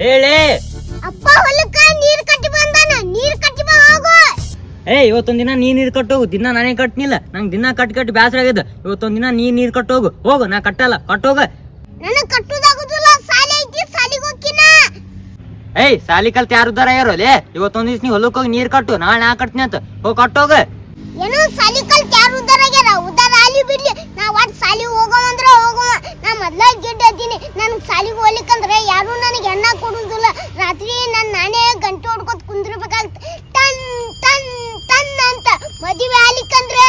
ಹೇಳಿ. ಅಪ್ಪ ಹೊಲಕ್ಕ ನೀರ್ ಕಟ್ಟಿ ಬಂದಾನ ನೀರ್ ಕಟ್ಟಿ ಬಾ ಹೋಗು. ಏ ಇವತ್ತೊಂದ್ ದಿನ ನೀ ನೀರ್ ಕಟ್ಟೋಗು. ದಿನ ನಾನೇ ಕಟ್ನಿಲ್ಲ. ನಂಗ್ ದಿನ ಕಟ್ ಕಟ್ಟಿ ಬ್ಯಾಸರ ಆಗ್ಯದ. ಇವತ್ತೊಂದ್ ದಿನ ನೀ ನೀರ್ ಕಟ್ಟೋಗು. ಹೋಗು ನಾ ಕಟ್ಟಲ್ಲ. ಕಟ್ಟೋಗ. ನನಗ್ ಕಟ್ಟುದಾಗುದಿಲ್ಲ. ಸಾಲಿ ಐತಿ ಸಾಲಿಗೆ ಹೋಗ್ಕಿನ ಏಯ್ ಸಾಲಿ ಕಲ್ತ ಯಾರು ಉದ್ದಾರ ಯಾರು ಲೇ ಇವತ್ತೊಂದ್ ದಿವ್ಸ ನೀ ಹೊಲಕ್ ಹೋಗಿ ನೀರ್ ಕಟ್ಟು. ನಾಳೆ ನಾ ಕಟ್ನಿ ಅಂತ. ಹೋಗ್ ಕಟ್ಟೋಗ. ಏನೋ ಸಾಲಿ ಕಲ್ತ ಯಾರು ಉದ್ದಾರ ಆಗ್ಯಾರ? ಉದ್ದಾರ ಆಲಿ ಬಿಡ್ಲಿ ನಾ ಒಟ್ ಸಾಲಿಗೆ ಹೋಗೋ ಅಂದ್ರ ಹೋಗೋ ನಾ ಮೊದ್ಲ ಗಿಡ್ಡ ಅದೀನಿ ನನಗೆ ಸಾಲಿಗೆ ಹೋಗ್ಲಿಕ್ಕಂದ್ರೆ ಯಾರು ನನಗೆ ಎಣ್ಣ ಕೊಡುದಿಲ್ಲ. ರಾತ್ರಿ ನಾನು ನಾನೇ ಗಂಟೆ ಹೊಡ್ಕೊತ ಕುಂದಿರ್ಬೇಕಾಗ್ತ. ಟನ್ ಟನ್ ಟನ್ ಅಂತ ಮದುವೆ ಆಲಿಕ್ಕಂದ್ರೆ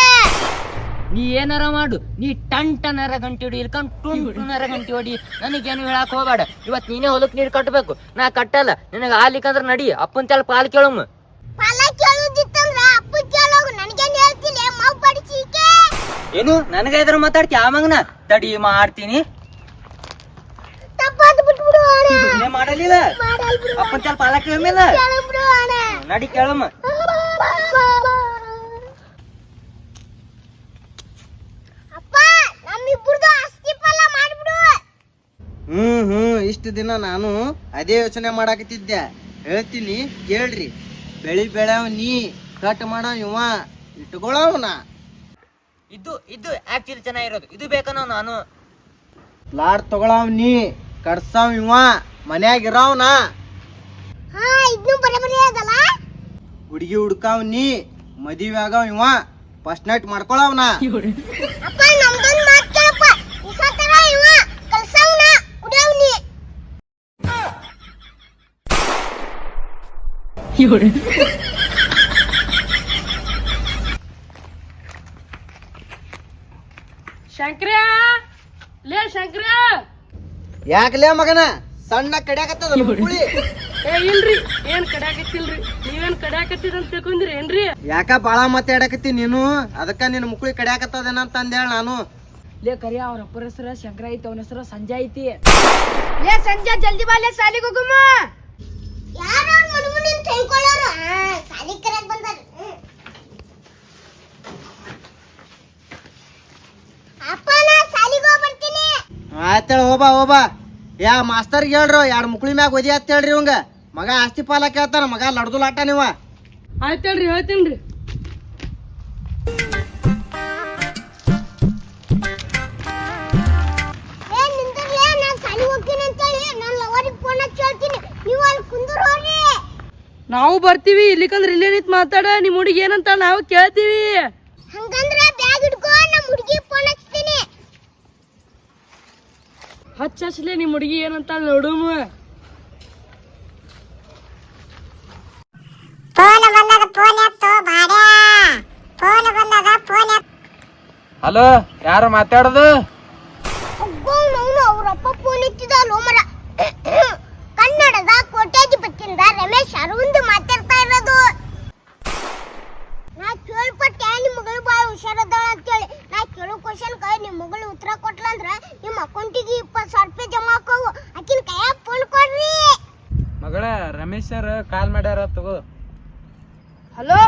ನೀ ಏನಾರ ಮಾಡು. ನೀ ಟನ್ ಟನರ ಗಂಟೆ ಹೊಡಿ ಇಲ್ಕೊಂಡ್ ಟುನ್ ಟುನ್ನರ ಗಂಟೆ ಹೊಡಿ. ನನಗೇನು ಹೇಳಕ್ ಹೋಗ್ಬೇಡ. ಇವತ್ತು ನೀನೇ ಹೊಲಕ್ ನೀರ್ ಕಟ್ಟಬೇಕು ನಾ ಕಟ್ಟಲ್ಲ. ನಿನಗೆ ಆಗ್ಲಿಕ್ಕಂದ್ರೆ ನಡಿ. ಅಪ್ಪನ ತಲೆ ಪಾಲ್ ಕೇಳಮ್ಮ ಪಾಲ ಕೇಳುದಿತ್ತಂದ್ರ ಅಪ್ಪ ಕೇಳೋಗು ನನಗೇನ್ ಹೇಳ್ತಿಲ್ಲ. ಮಾವು ಪಡಿಸಿಕೆ ಏನು? ನನಗೆ ಇದ್ರ ಮಾತಾಡ್ತಿ? ಆ ಮಗನ? ತಡಿ ಮಾಡ್ತೀನಿ. ಏನ್ ಮಾಡಲಿಲ್ಲ. ಅಪ್ಪನ ತಲೆ ಪಾಲ ಕೇಳಮಿಲ್ಲ ನಡಿ ಕೇಳಮ್ಮ. ಹ್ಮ್ ಹ್ಮ್ ಇಷ್ಟು ದಿನ ನಾನು ಅದೇ ಯೋಚನೆ ಮಾಡಾಕತ್ತಿದ್ದೆ. ಹೇಳ್ತೀನಿ ಕೇಳ್ರಿ. ಬೆಳಿ ಬೆಳೆವ್ ನೀ ಕಟ್ ಮಾಡೋ ಇವ ನಾ ಇದು ಇದು ಆಕ್ಚುಲಿ ಚೆನ್ನಾಗಿರೋದು. ಇದು ಬೇಕನ ನಾನು? ಲಾಡ್ ತಗೊಳವ್ ನೀ. ಕಟ್ಸವ್ ಇವ ಮನ್ಯಾಗ ಇರವನ. ಹಾ ಇದ್ನು ಅದಲ್ಲ? ಹುಡುಗಿ ಹುಡ್ಕಾವ್ ನೀ ಮದುವೆ ಆಗವ್ ಇವ ಫಸ್ಟ್ ನೈಟ್ ಮಾಡ್ಕೊಳವನ. ಅಪ್ಪ ನಮ್ದೊಂದ್ ಮಾತ್ ಕೇಳಪ್ಪ. ಇಸ ಇವ ಕಲ್ಸವ್ನ ಉಡವ್ನಿ ಶಂಕ್ರ ಲೇ ಶಂಕ್ರ ಯಾಕಲೇ ಮಗನ? ಸಣ್ಣ ಕಡ್ಯಾಕತ್ತದ ಕುಳಿ ಏ ಇಲ್ರಿ. ಏನ್ ಕಡ್ಯಾಕತ್ತಿಲ್ರಿ ನೀವೇನ್ ಕಡ್ಯಾಕತ್ತಿದ ಅಂತ ತಿಳ್ಕೊಂಡ್ರಿ ಏನ್ರಿ? ಯಾಕ ಬಾಳ ಮಾತಾಡಕತ್ತಿ ನೀನು? ಅದಕ್ಕ ನಿನ್ನ ಮುಕ್ಳಿ ಕಡ್ಯಾಕತ್ತದೇನ ಅಂತ ಅಂದೇಳ ನಾನು. ಲೇ ಕರಿಯ ಅವ್ರ ಅಪ್ಪರ ಹೆಸರು ಶಂಕರ ಐತಿ ಅವನ ಹೆಸರು ಸಂಜೆ ಐತಿ. ಲೇ ಸಂಜೆ ಜಲ್ದಿ ಬಾ ಲೇ ಸಾಲಿಗೆ ಹೋಗುಮ. ಯಾರು ಅವ್ರ ಮನೆ ಮುಂದೆ ತೆಯ್ಕೊಳ್ಳೋರು ಹಾ ಸಾಲಿ ಕರೆಯಕ್ ಬಂದಾರ. ಹ್ಮ್. ಅಪ್ಪ ನಾ ಸಾಲಿಗೆ ಹೋಗ್ ಬಾ ಆಯ್ತೇಳ ಹೋಬಾ ಹೋಬಾ ಯಾ ಮಾಸ್ತರ್ಗೆ ಹೇಳ್ರು ಎರಡು ಮುಕ್ಳಿ ಮ್ಯಾಗ ಒದಿ ಅಂತ ಹೇಳ್ರಿ ಇವಂಗ. ಮಗ ಆಸ್ತಿ ಪಾಲ ಕೇಳ್ತಾನ ಮಗ ಲಡ್ದು ಲಾಟ ನೀವ. ಆಯ್ತು ಹೇಳ್ರಿ ಹೇಳ್ತೀನಿ ನೀವು ಅಲ್ಲಿ ಕುಂದ್ರ ನಾವು ಬರ್ತೀವಿ ಇಲ್ಲಿಕಂದ್ರೆ ಇಲ್ಲಿ ನಿಂತ ಮಾತಾಡ ನಿಮ್ ಹುಡುಗಿ ಏನಂತ ನಾವು ಕೇಳ್ತೀವಿ. ಹಂಗಂದ್ರ ಬ್ಯಾಗ್ ಹಿಡ್ಕೋ ನಮ್ಮ ಹುಡುಗಿ ಫೋನ್ ಹಚ್ಚ ಹಚ್ಲೇ ನಿಮ್ ಹುಡುಗಿ ಏನಂತ ನೋಡುಮ ಫೋನ್ ಬಂದದ ಫೋನ್ ಎತ್ತು ಬಾಡ್ಯಾ. ಫೋನ್ ಬಂದದ ಫೋನ್ ಎತ್ತು. ಹಲೋ ಯಾರು ಮಾತಾಡೋದು? ಅವ್ರಪ್ಪ ಫೋನ್ ಎತ್ತಿದ ಲೋಮರ ಕನ್ನಡದ ಕೋಟ್ಯಾಧಿಪತಿಯಿಂದ ರಮೇಶ್ ಅರವಿಂದ್ ಮಾತಾಡ್ತಾ ಇರೋದು. ನಾ ಕೇಳ್ಪಟ್ಟೆ ನಿಮ್ಮ ಮಗಳು ಭಾಳ ಹುಷಾರದಾಳ ಕ್ವಶನ್ಕ ನಿಮ್ಮ ಮಗಳು ಉತ್ತರ ಕೊಟ್ಲಂದ್ರ ನಿಮ್ಮ ಅಕೌಂಟಿಗೆ ಇಪ್ಪತ್ತು ಸಾವಿರ ರೂಪಾಯಿ ಜಮಾ ಆಕವು ಆಕಿನ ಕೈಯಾಗ ಫೋನ್ ಕೊಡ್ರಿ. ಮಗಳ ರಮೇಶ್ ಸರ್ ಕಾಲ್ ಮಾಡ್ಯಾರ ತಗೋ. ಹಲೋ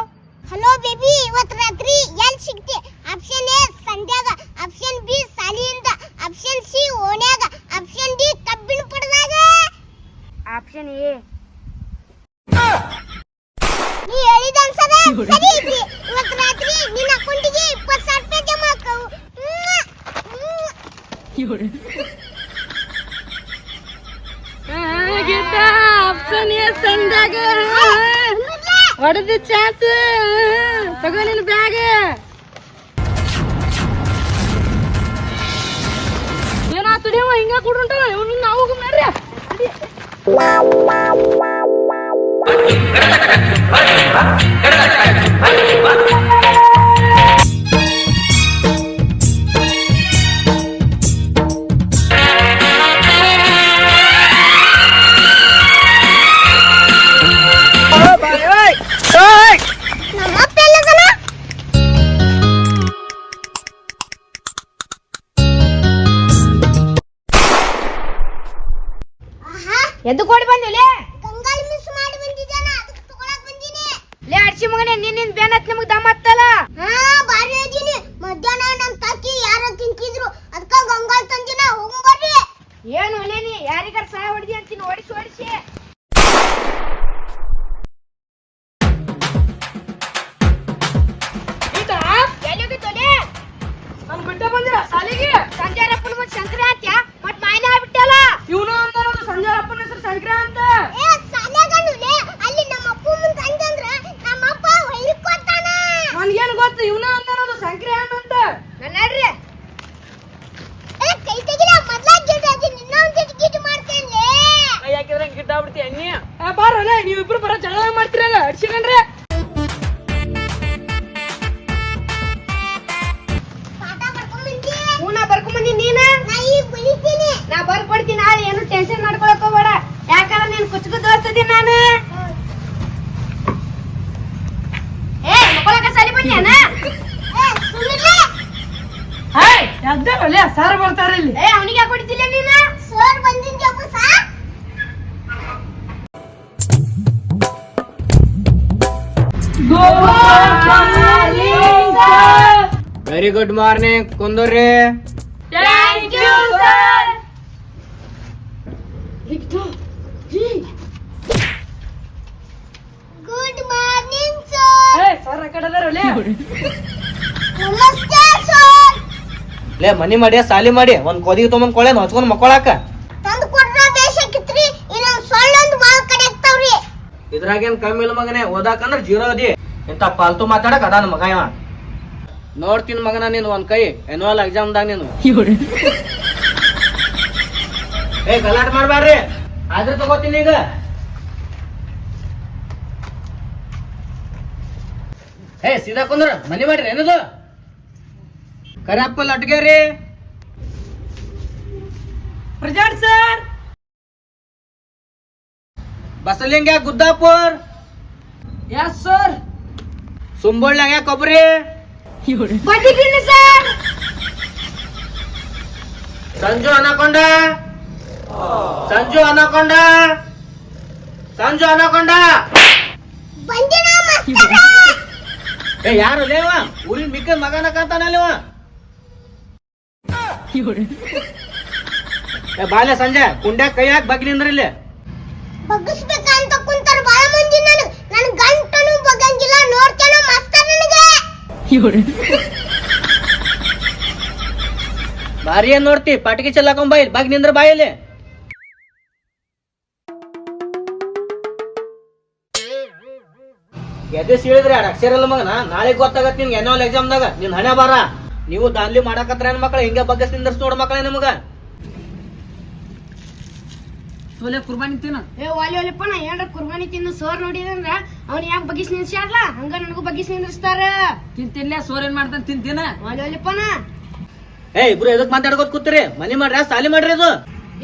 ಹಲೋ ಬೇಬಿ ಇವತ್ತು ರಾತ್ರಿ ಎಲ್ಲಿ ಸಿಗ್ತಿ? ಆಪ್ಷನ್ ಎ ಸಂಧ್ಯಾಗ. ಆಪ್ಷನ್ ಬಿ ಸಾಲಿಯಿಂದ ಆಪ್ಷನ್ ಸಿ ಓಣ್ಯಾಗ. ಆಪ್ಷನ್ ಡಿ ಕಬ್ಬಿನ ಪಡ್ದಾಗ. Option A. ನೀ ಹೇಳಿದ ಅನ್ಸದ? ಸರಿ ಇದ್ರಿ ಇವತ್ತು ರಾತ್ರಿ ನಿನ್ನ ಅಕೌಂಟಿಗೆ ಇಪ್ಪತ್ತು ಸಾವಿರ ರೂಪಾಯಿ ಜಮಾ ಆಕವು ಎ ಸಂದಾಗ ಹೊಡೆದ ಚಾನ್ಸ್ ತಗೋ ನಿನ್ ಬ್ಯಾಗ್ ಏನಾತು ನೀವು ಹಿಂಗ ಕೊಡುಂಟ ಇವನು ನಾವು ಹೋಗಮ್ ನಡ್ರಿ ಎದ್ದು ಕೊಡಿ ಬಂದಿಲ್ಲ ಗಂಗಾಲ್ ಮಿಸ್ ಮಾಡಿ ಬಂದಿದ್ದಾನ ಅದಕ್ಕೆ ತಗೊಳಕ್ ಬಂದೀನಿ. ಲೇ ಅಡ್ಸಿ ಮಗನೇ ನಿನ್ನ ನಿನ್ ಬೇನ್ ಹತ್ ನಿಮಗ್ ದಮ್ ಹತ್ತಲ್ಲ? ಹಾ ಬಾರಿ ಅದೀನಿ. ಮಧ್ಯಾಹ್ನ ನಮ್ಮ ತಾಕಿ ಯಾರೋ ತಿಂತಿದ್ರು. ಅದಕ್ಕ ಗಂಗಾಲ್ ತಂದಿನ ಹೋಗ್ ಬರ್ರಿ ಏನು ಒಲೇನಿ ಯಾರಿಗಾರ ಸಹಾಯ ಹೊಡೆದಿ ಅಂತೀನಿ ಓಡಿಸಿ ಓಡಿಸಿ. ಹಾಕಿದ್ರೆ ಅಣ್ಣಿ? ಬಾರಲ್ಲ ನೀವಿಬ್ರು ಬರೋ ಜಗಳ ಮಾಡ್ತೀರಲ್ಲ? ಅಡ್ಸಿಕೊಂಡ್ರೆ ಸಾರ ಬರ್ತಾರೆ ಬಂದಿ ಹೂನ ಬರ್ಕೊಂಡ್ ಬಂದಿ ನೀನ ನಾ ಬರ್ಕೊಡ್ತೀನಿ ನಾಳೆ ಏನು ಟೆನ್ಷನ್ ಮಾಡ್ಕೊಳಕ್ ಹೋಗ್ಬೇಡ. ಯಾಕಂದ್ರೆ ನೀನ್ ಕುಚ್ಕು ದೋಸ್ತದಿ ನಾನು. ಏ ಸರಿ ಬಂದ್ಯಾನ ಹಾಯ್ ಸುಮ್ನಿರ್ಲೆ. ಎದ್ದಲ್ಲ ಸರ್ ಬರ್ತಾರ ಇಲ್ಲಿ. ಏ ಅವನಿಗೆ ಕೊಡ್ತಿಲ್ಲ ನೀನು ನೀನ? ಸರ್ ಬಂದಿದ್ದೆ very good morning Kunduri thank you sir good morning sir sir ಆ ಕಡೆ ಅದಾರಲ್ಲ ನಮಸ್ತೆ ಸರ್ ಲೇ ಮನಿ ಮಾಡಿ ಸಾಲಿ ಮಾಡಿ. ಒಂದ್ ಕೊದಿಗೆ ತೊಗೊಂಡ್ ಕೊಳೆ ಹಚ್ಕೊಂಡ್ ಮಕ್ಕೊಳಾಕ. ತಂದು ಕೊಡ್ರ ಬೇಸಕ್ಕಿತ್ರಿ ಇನ್ನೊಂದ್ ಸೊಳ್ಳೊಂದು ಬಾಳ್ ಕಡೆ ಆಗ್ತಾವ್ರಿ ಇದ್ರಾಗೇನ್ ಕಮ್ಮಿ ಇಲ್ಲ ಮಗನೇ ಓದಾಕಂದ್ರ ಜೀರೋ ಅದಿ. ಇಂತ ಪಾಲ್ತು ಮಾತಾಡಕ್ ಅದಾನ ಮಗ ಇವ? ನೋಡ್ತೀನಿ ಮಗನ ನೀನು ಒಂದ್ ಕೈ ಎನ್ಯುವಲ್ ಎಕ್ಸಾಮ್ದಾಗ ನೀನು. ಏ ಗಲಾಟೆ ಮಾಡ್ಬ್ಯಾಡ್ರಿ. ಆದ್ರೆ ತಗೋತೀನಿ ಈಗ. ಏ ಸೀದಾ ಕುಂದ್ರ ಮನಿ ಮಾಡ್ರಿ ಏನದು? Karappa ಲಟ್ಗೇರಿ ಪ್ರಜಾಡ್ sir. Basalinga Guddapur. Yeah sir ಸುಂಬಳ್ಳ್ಯಾಗ ಕೊಬ್ಬರಿ ಬಂದಿದ್ದೀನಿ sir. Sanju anaconda Sanju anaconda Sanju anaconda ಏ ಯಾರು ಲೇವ ಊರಿನ ಮಿಕ್ಕ ಮಗನ ಏ ಬಾಲ್ಯ ಸಂಜೆ ಕುಂಡ್ಯಾಗ ಕೈ ಹಾಕಿ ಬಗ್ಗಿ ನಿಂದ್ರ ಇಲ್ಲಿ ಬಗ್ಗಿಸ್ಬೇಕಂತ ಕುಂತಾರ ಬಾಳ ಮಂದಿ ನನಗ್ ನನ್ ಗಂಟನು ಬಗ್ಗಂಗಿಲ್ಲ ನೋಡ್ತೇನ ಮಸ್ತರ ನನಗೆ ಭಾರಿ ಏನ್ ನೋಡ್ತಿ? ಪಾಟಿಗೆ ಚೆಲ್ಲಾಕೊಂಡ್ ಬಾಯಿ ಬಾಗಿ ನಿಂದ್ರ ಬಾಯಲ್ಲಿ ಎದೆ ಸೀಳಿದ್ರೆ ಅಕ್ಷರ ಮಗ ಮಗನ? ನಾಳೆ ಗೊತ್ತಾಗತ್ ನಿನ್ಗೆ ಎಕ್ಸಾಮ್ ಎಕ್ಸಾಮ್ದಾಗ ನಿನ್ ಹಣೆ ಬಾರ ನೀವು ದಾನ್ಲಿ ಮಾಡಕತ್ರ ಏನ್ ಮಕ್ಳ? ಹಿಂಗೆ ಬಗ್ಗೆ ನಿಂದ್ರಸ್ ನೋಡ್ ಮಕ್ಳ ನಿಮಗ. ಒಲೆ ಕುರ್ಬಾನಿ ತಿನ್ನ. ಏ ವಾಲಿ ಒಲೆಪ್ಪ ನಾ ಏನ್ರ ಕುರ್ಬಾನಿ ತಿನ್ನು ಸೋರ್ ನೋಡಿದಂದ್ರ ಅವ್ನ ಯಾಕೆ ಬಗ್ಗಿಸ್ ನಿಲ್ಸ್ಯಾರ್ಲ ಹಂಗ ನನಗೂ ಬಗ್ಗಿಸ್ ನಿಂದ್ರಿಸ್ತಾರ. ತಿಂತಿಲ್ಲ ಸೋರ್ ಏನ್ ಮಾಡ್ತಾನ ತಿಂತಿನ ವಾಲಿ ಒಲೆಪ್ಪನ ಏ ಇಬ್ರು ಎದಕ್ ಮಾತಾಡ್ಕೋತ ಕೂತ್ರಿ? ಮನಿ ಮಾಡ್ರಿ ಸಾಲಿ ಮಾಡ್ರಿ ಇದು.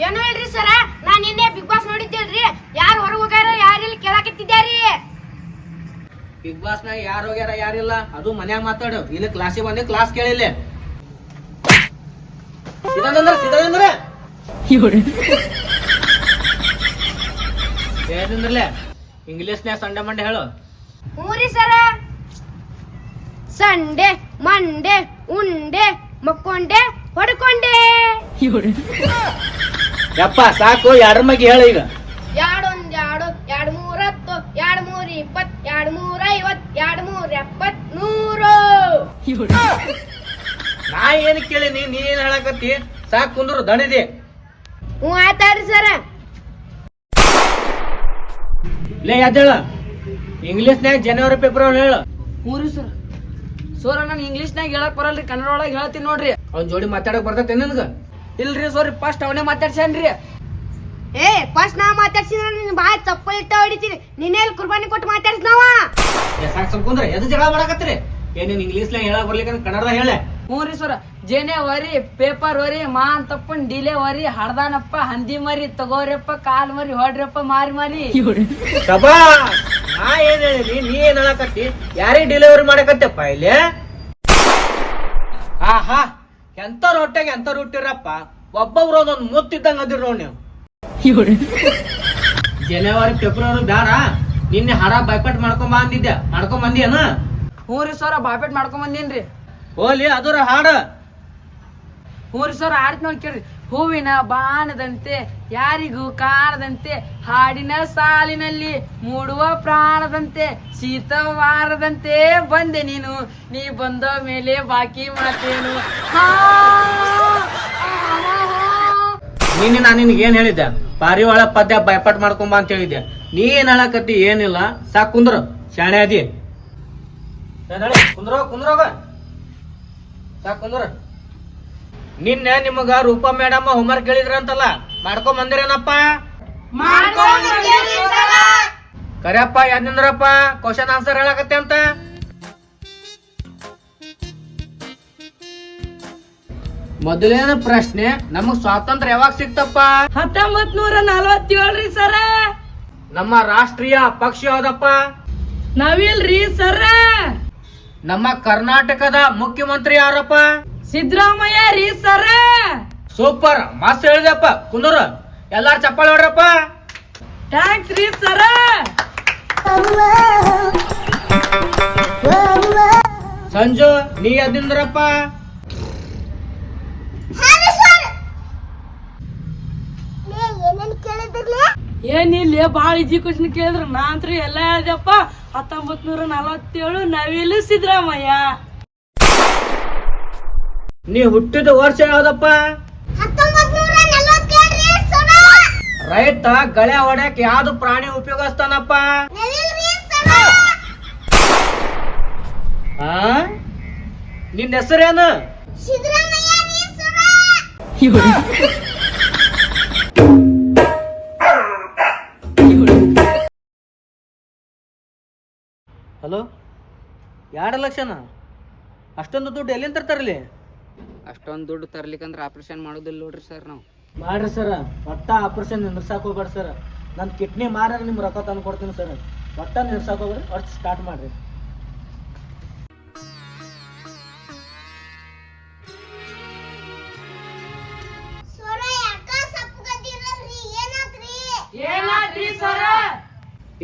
ಏನು ಹೇಳ್ರಿ ಸರ ನಾ ನಿನ್ನೆ ಬಿಗ್ ಬಾಸ್ ನೋಡಿದ್ದೇಳ್ರಿ. ಯಾರು ಹೊರಗೆ ಹೋಗ್ಯಾರ ಯಾರಿಲ್ಲ ಕೇಳಾಕತ್ತಿದ್ಯಾರಿ? ಬಿಗ್ ಬಾಸ್ ನಾಗ ಯಾರು ಹೋಗ್ಯಾರ ಯಾರಿಲ್ಲ ಅದು ಮನ್ಯಾಗ ಮಾತಾಡು. ಇಲ್ಲಿ ಕ್ಲಾಸಿಗೆ ಬಂದು ಕ್ಲಾಸ್ ಕೇಳಿಲ್ಲ. ಸಿದಂದ್ರ ಸಿದಂದ್ರ ಏನಂದ್ರಲೆ? ಇಂಗ್ಲಿಷ್ನ್ಯಾಗ ಸಂಡೆ ಮಂಡೆ ಹೇಳು. ಹ್ಞೂ ಸರ? ಸಂಡೆ ಮಂಡೆ ಉಂಡೆ ಮಕ್ಕೊಂಡೆ ಹೊಡ್ಕೊಂಡೆ. ಯಪ್ಪ ಸಾಕು ಯಾರ ಮಗಿ ಹೇಳು ಈಗ. ಎರಡೊಂದ್ ಎರಡು ಎರಡ್ ಮೂರ್ ಹತ್ತು ಎರಡ್ ಮೂರ್ ಇಪ್ಪತ್ ಎರಡ್ ಮೂರ ಐವತ್ ಎರಡ್ ಮೂರ್ ಎಪ್ಪತ್ ನೂರು ನಾ ಏನ್ ಕೇಳಿನಿ ನೀ ಏನ್ ಹೇಳಕತ್ತಿ? ಸಾಕು ಕುಂದ್ರು ದಣಿದೆ. ಹ್ಞೂ ಆಯ್ತಾರಿ ಸರ. ಲೇ ಯಾವ್ದೇಳ ಇಂಗ್ಲಿಷ್ನ್ಯಾಗ ಜನವರಿ ಫೆಬ್ರವರಿ ಹೇಳು. ಹ್ಞೂ ಸರ್. ಸೋರ ನಾನು ಇಂಗ್ಲೀಷ್ನಾಗ ಹೇಳಕ್ ಬರಲ್ರಿ ಕನ್ನಡ ಒಳಗೆ ಹೇಳ್ತೀನಿ ನೋಡ್ರಿ. ಅವ್ನ ಜೋಡಿ ಮಾತಾಡಕ್ ಬರ್ತೈತೆ ನನ್ಗ? ಇಲ್ರಿ ಸೋರಿ ಫಸ್ಟ್ ಅವನೇ ಮಾತಾಡ್ಸ್ಯಾನ್ರಿ. ಏ ಫಸ್ಟ್ ನಾ ಮಾತಾಡ್ಸಿದ್ರ ನಿನ್ ಬಾಯ್ ಚಪ್ಪ ಇಟ್ಟ ಹೊಡಿತೀನಿ. ನಿನ್ನೆ ಎಲ್ಲಿ ಕುರ್ಬಾನಿ ಕೊಟ್ಟು ಮಾತಾಡ್ಸ್ನವ ಸಾಕು ಸಾಕ್ ಸ್ವಲ್ಪ ಕುಂದ್ರ ಎದು ಜಗಳ ಮಾಡಕತ್ತೀರಿ? ಏನೇನ್ ಇಂಗ್ಲಿಷ್ನ್ಯಾಗ ಹೇಳಕ್ ಬರ್ಲಿಕ್ಕೆ ಕನ್ನಡದಾಗ ಹೇಳೆ. ಹ್ಞೂ ರೀ ಸರ ಜೇನೆ ವರಿ ಪೇಪರ್ ವರಿ ಮಾ ತಪ್ಪನ್ ಡಿಲೆ ವರಿ ಹಡ್ದಾನಪ್ಪ ಹಂದಿ ಮರಿ ತಗೋರಿಯಪ್ಪ ಕಾಲ್ ಮರಿ ಹೊಡ್ರಪ್ಪ ಮಾರಿ ಮಾರಿ. ಶಬಾ ನಾ ಏನ್ ಹೇಳಿನಿ ನೀ ಏನ್ ಹೇಳಕತ್ತಿ? ಯಾರಿಗ್ ಡೆಲಿವರಿ ಮಾಡಕತ್ತಪ್ಪ ಇಲ್ಲಿ? ಆಹಾ ಎಂತವ್ರ ಹೊಟ್ಟೆಗೆ ಎಂತವ್ರು ಹುಟ್ಟಿರಪ್ಪ? ಒಬ್ಬೊಬ್ರು ಒಂದೊಂದ್ ಮುತ್ತಿದ್ದಂಗ ಅದಿರ್ ನೋಡ್ ನೀವು ಜನವರಿ ಫೆಬ್ರವರಿ ಬ್ಯಾಡ. ನಿನ್ನೆ ಹರ ಬೈಪಟ್ ಮಾಡ್ಕೊಂಡ್ ಬಾ ಅಂದಿದ್ದೆ. ಮಾಡ್ಕೊಂಡ್ ಬಂದಿಯನ? ಹ್ಞೂ ರೀ ಸರ ಬಾಪೇಟ್ ಮಾಡ್ಕೊಂಡ್ ಬಂದೇನ್ರಿ. ಹೋಲಿ ಅದರ ಹಾಡ. ಮೂರು ರೀ ಸರ್ ಆಡ್ತ ನೋಡಿ ಕೇಳ್ರಿ. ಹೂವಿನ ಬಾಣದಂತೆ ಯಾರಿಗೂ ಕಾಣದಂತೆ ಹಾಡಿನ ಸಾಲಿನಲ್ಲಿ ಮೂಡುವ ಪ್ರಾಣದಂತೆ ಶೀತವಾರದಂತೆ ಬಂದೆ ನೀನು. ನೀ ಬಂದ ಮೇಲೆ ಬಾಕಿ ಮಾತೇನು ಹಾ ನೀನು ನಾನು ನಿನಗೆ ಏನ್ ಹೇಳಿದ್ದೆ? ಪಾರಿವಾಳ ಪದ್ಯ ಬೈಪಾಟ್ ಮಾಡ್ಕೊಂಬ ಅಂತ ಹೇಳಿದ್ದೆ. ನೀ ಏನ್ ಹೇಳಕತ್ತಿ ಏನಿಲ್ಲ. ಸಾಕು ಕುಂದ್ರು. ಶಾಣೆ ಅದಿ. ಕುಂದ್ರೋ ಕುಂದ್ರೋಗ. ಸಾಕ್ ಕುಂದ್ರ ನಿನ್ನೆ ನಿಮಗ ರೂಪಾ ಮೇಡಮ್ ಹೋಮ್ವರ್ಕ್ ಹೇಳಿದ್ರಂತಲ್ಲ ಮಾಡ್ಕೊಂಡ್ ಬಂದಿರೇನಪ್ಪ? ಕರೆಯಪ್ಪ ಯಾದಿಂದ್ರಪ್ಪ ಕ್ವಶನ್ ಆನ್ಸರ್ ಹೇಳಕತ್ತೆ ಅಂತ? ಮೊದಲನೇ ಪ್ರಶ್ನೆ ನಮಗ್ ಸ್ವಾತಂತ್ರ್ಯ ಯಾವಾಗ ಸಿಕ್ತಪ್ಪ ಹತ್ತೊಂಬತ್ ನೂರ ನಲ್ವತ್ತೇಳ್ರಿ ಸರ. ನಮ್ಮ ರಾಷ್ಟ್ರೀಯ ಪಕ್ಷ ಯಾವ್ದಪ್ಪ? ನಾವಿಲ್ರಿ ಸರ. ನಮ್ಮ ಕರ್ನಾಟಕದ ಮುಖ್ಯಮಂತ್ರಿ ಯಾರಪ್ಪ? ಸಿದ್ದರಾಮಯ್ಯ ರೀ ಸರ್. ಸೂಪರ್. ಮಸ್ತ್ ಹೇಳಿದಪ್ಪ ಕುಂದೂರು. ಎಲ್ಲಾರು ಚಪ್ಪಾಳೆ ಹೊಡ್ರಪ್ಪ. ಥ್ಯಾಂಕ್ಸ್ ರೀ ಸರ್. ಸಂಜು ನೀ ಅದಿಂದ್ರಪ್ಪ ಏನಿಲ್ಲ ಬಾಳ ಈಜಿ ಕ್ವಶನ್ ಕೇಳಿದ್ರು. ನಾ ಅಂತ್ರಿ ಎಲ್ಲ ಹೇಳ್ದಪ್ಪ ಹತ್ತೊಂಬತ್ ನೂರ ನಲವತ್ತೇಳು ನವಿಲು ಸಿದ್ದರಾಮಯ್ಯ. ನೀ ಹುಟ್ಟಿದ ವರ್ಷ ಯಾವ್ದಪ್ಪ? ರೈತ ಗಳೆ ಹೊಡ್ಯಾಕ ಯಾವ್ದು ಪ್ರಾಣಿ ಉಪಯೋಗಿಸ್ತಾನಪ್ಪ? ಆ? ನಿನ್ನ ಹೆಸರೇನು? ಹಲೋ? ಎರಡು ಲಕ್ಷನ? ಅಷ್ಟೊಂದು ದುಡ್ಡು ಎಲ್ಲಿಂದ ತರ್ತಾರಲ್ಲಿ ಅಷ್ಟೊಂದು ದುಡ್ಡು ತರ್ಲಿಕ್ಕಂದ್ರೆ ಆಪರೇಷನ್ ಮಾಡೋದಿಲ್ಲ ನೋಡ್ರಿ ಸರ್ ನಾವು. ಮಾಡ್ರಿ ಸರ್ ಒಟ್ಟ ಆಪರೇಷನ್ ನಿಂದ್ರಸಾಕ್ ಹೋಗ್ಬೇಡ ಸರ್ ನನ್ನ ಕಿಡ್ನಿ ಮಾರ ನಿಮ್ಗೆ ರೊಕ್ಕ ತಂದು ಕೊಡ್ತೀನಿ ಸರ್ ಒಟ್ಟ ನಿಂದ್ರಸಾಕ್ ಹೋಗ್ರಿ ಅಷ್ಟು ಸ್ಟಾರ್ಟ್ ಮಾಡ್ರಿ.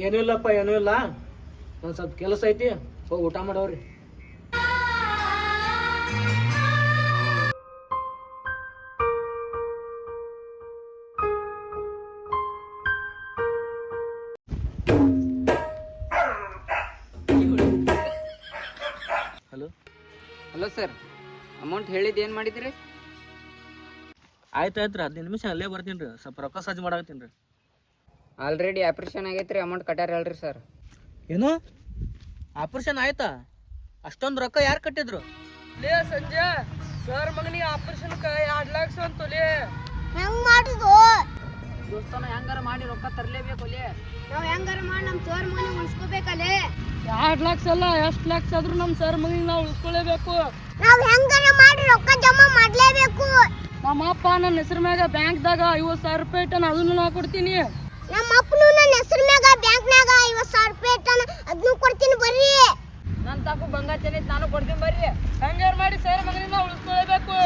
ಏನೂ ಇಲ್ಲಪ್ಪ ಏನೂ ಇಲ್ಲ. ಒಂದು ಸ್ವಲ್ಪ ಕೆಲಸ ಐತಿ ಹೋಗಿ ಊಟ ಮಾಡೋರಿ. ಹಲೋ? ಹಲೋ ಸರ್ ಅಮೌಂಟ್ ಹೇಳಿದ್ದು ಏನು ಮಾಡಿದ್ರಿ? ಆಯ್ತು ಆಯ್ತು ರೀ ಹದಿನೈದು ನಿಮಿಷ ಅಲ್ಲೇ ಬರ್ತೀನಿ ರೀ ಸ್ವಲ್ಪ ರೊಕ್ಕ ಸಜ್ಜು ಮಾಡಾಕತ್ತೀನಿ ರೀ. ಆಲ್ರೆಡಿ ಅಪ್ರಿಷನ್ ಆಗೈತೆ ರೀ ಅಮೌಂಟ್ ಕಟ್ಟಾರ ಹೇಳ್ರಿ ಸರ್ ಏನು? ಆಪರೇಷನ್ ಆಯ್ತಾ? ಅಷ್ಟೊಂದು ರೊಕ್ಕ ಯಾರು ಕಟ್ಟಿದ್ರು? ಲೇ ಸಂಜೆ ಸರ್ ಮಗನಿಗೆ ಆಪರೇಷನ್ ಎರಡ್ ಲಕ್ಷ ಅಂತಲೇ ಹೆಂಗ್ ಮಾಡುದು? ದೋಸ್ತನ ಹೆಂಗಾರ ಮಾಡಿ ರೊಕ್ಕ ತರಲೇಬೇಕು ಲೇ. ನಾವ್ ಹೆಂಗಾರ ಮಾಡಿ ನಮ್ ಸರ್ ಮಗನಿಗೆ ಉಳಿಸ್ಕೋಬೇಕಲ್ಲೇ ಎರಡ್ ಲಕ್ಷ ಅಲ್ಲ ಎಷ್ಟ್ ಲಕ್ಷ ಆದ್ರೂ ನಮ್ ಸರ್ ಮಗನಿಗೆ ನಾವು ಉಳಿಸ್ಕೊಳ್ಳೇಬೇಕು ನಾವು ಹೆಂಗಾರ ಮಾಡಿ ರೊಕ್ಕ ಜಮಾ ಮಾಡ್ಲೇಬೇಕು? ನಮ್ಮ ಅಪ್ಪ ನನ್ನ ಹೆಸರು ಮ್ಯಾಗ ಬ್ಯಾಂಕ್ದಾಗ ಐವತ್ತು ಸಾವಿರ ರೂಪಾಯಿ ಇಟ್ಟಾನ ಅದನ್ನು ನಾ ಕೊಡ್ತೀನಿ. ನಮ್ಮ ಅಪ್ಪನು ನನ್ನ ಹೆಸರು ಮ್ಯಾಗ ಬ್ಯಾಂಕ್ನಾಗ ಐವತ್ ಸಾವಿರ ರೂಪಾಯಿ ಇಟ್ಟಾನ. ಅದನ್ನು ಕೊಡ್ತೀನಿ ಬರ್ರಿ. ನನ್ನ ತಾಕು ಬಂಗಾರ ಚೆನ್ನೈತಿ ನಾನು ಕೊಡ್ತೀನಿ ಬರ್ರಿ. ಹಂಗಾರ ಮಾಡಿ ಸರ್ ಮಗನಿಂದ ಉಳಿಸ್ಕೊಳ್ಬೇಕು.